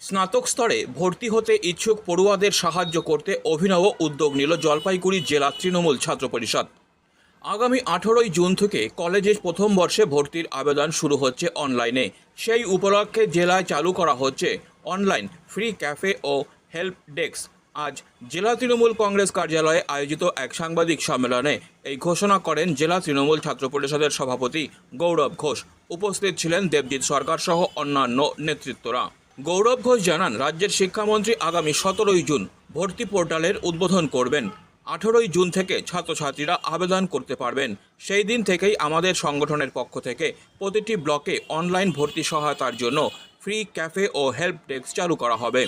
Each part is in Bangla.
স্নাতক স্তরে ভর্তি হতে ইচ্ছুক পড়ুয়াদের সাহায্য করতে অভিনব উদ্যোগ নিল জলপাইগুড়ি জেলা তৃণমূল ছাত্র পরিষদ। আগামী আঠেরোই জুন থেকে কলেজের প্রথম বর্ষে ভর্তির আবেদন শুরু হচ্ছে অনলাইনে। সেই উপলক্ষে জেলায় চালু করা হচ্ছে অনলাইন ফ্রি ক্যাফে ও হেল্প ডেস্ক। আজ জেলা তৃণমূল কংগ্রেস কার্যালয়ে আয়োজিত এক সাংবাদিক সম্মেলনে এই ঘোষণা করেন জেলা তৃণমূল ছাত্র পরিষদের সভাপতি গৌরব ঘোষ। উপস্থিত ছিলেন দেবজিৎ সরকার সহ অন্যান্য নেতৃত্বরা। গৌরব ঘোষ জানান, রাজ্যের শিক্ষামন্ত্রী আগামী সতেরোই জুন ভর্তি পোর্টালের উদ্বোধন করবেন। আঠেরোই জুন থেকে ছাত্রছাত্রীরা আবেদন করতে পারবেন। সেই দিন থেকেই আমাদের সংগঠনের পক্ষ থেকে প্রতিটি ব্লকে অনলাইন ভর্তি সহায়তার জন্য ফ্রি ক্যাফে ও হেল্প ডেস্ক চালু করা হবে।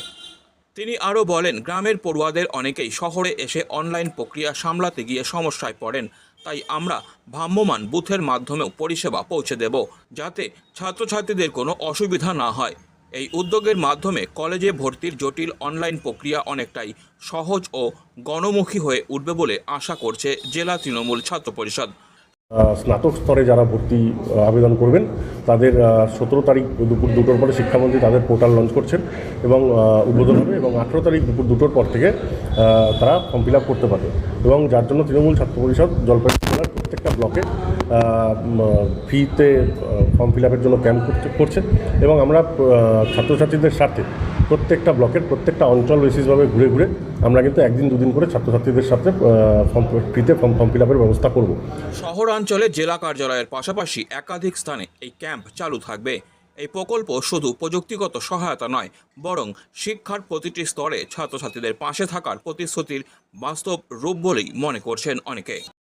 তিনি আরও বলেন, গ্রামের পড়ুয়াদের অনেকেই শহরে এসে অনলাইন প্রক্রিয়া সামলাতে গিয়ে সমস্যায় পড়েন। তাই আমরা ভ্রাম্যমাণ বুথের মাধ্যমেও পরিষেবা পৌঁছে দেব, যাতে ছাত্রছাত্রীদের কোনো অসুবিধা না হয়। এই উদ্যোগের মাধ্যমে কলেজে ভর্তির জটিল অনলাইন প্রক্রিয়া অনেকটাই সহজ ও গণমুখী হয়ে উঠবে বলে আশা করছে জেলা তৃণমূল ছাত্র পরিষদ। স্নাতক স্তরে যারা ভর্তি আবেদন করবেন, তাদের সতেরো তারিখ দুপুর দুটোর পরে শিক্ষামন্ত্রী তাদের পোর্টাল লঞ্চ করছেন এবং উদ্বোধন হবে এবং আঠেরো তারিখ দুপুর দুটোর পর থেকে তারা ফর্ম ফিল করতে পারবে। এবং যার জন্য তৃণমূল ছাত্র পরিষদ, জলপাইগুড়ি জেলার প্রত্যেকটা ব্লকে ফিতে ফর্ম ফিল জন্য ক্যাম্প করছে এবং আমরা ছাত্রছাত্রীদের সাথে প্রত্যেকটা ব্লকের প্রত্যেকটা অঞ্চল বেসিসভাবে ঘুরে ঘুরে আমরা কিন্তু একদিন দুদিন করে ছাত্রছাত্রীদের সাথে ফর্ম ফ্রিতে ফর্ম ফর্ম ফিল ব্যবস্থা করব। শহরাঞ্চলে জেলা কার্যালয়ের পাশাপাশি একাধিক স্থানে এই ক্যাম্প চালু থাকবে। এই প্রকল্প শুধু প্রযুক্তিগত সহায়তা নয়, বরং শিক্ষার প্রতিটি স্তরে ছাত্রছাত্রীদের পাশে থাকার প্রতিশ্রুতির বাস্তব রূপ বলেই মনে করছেন অনেকে।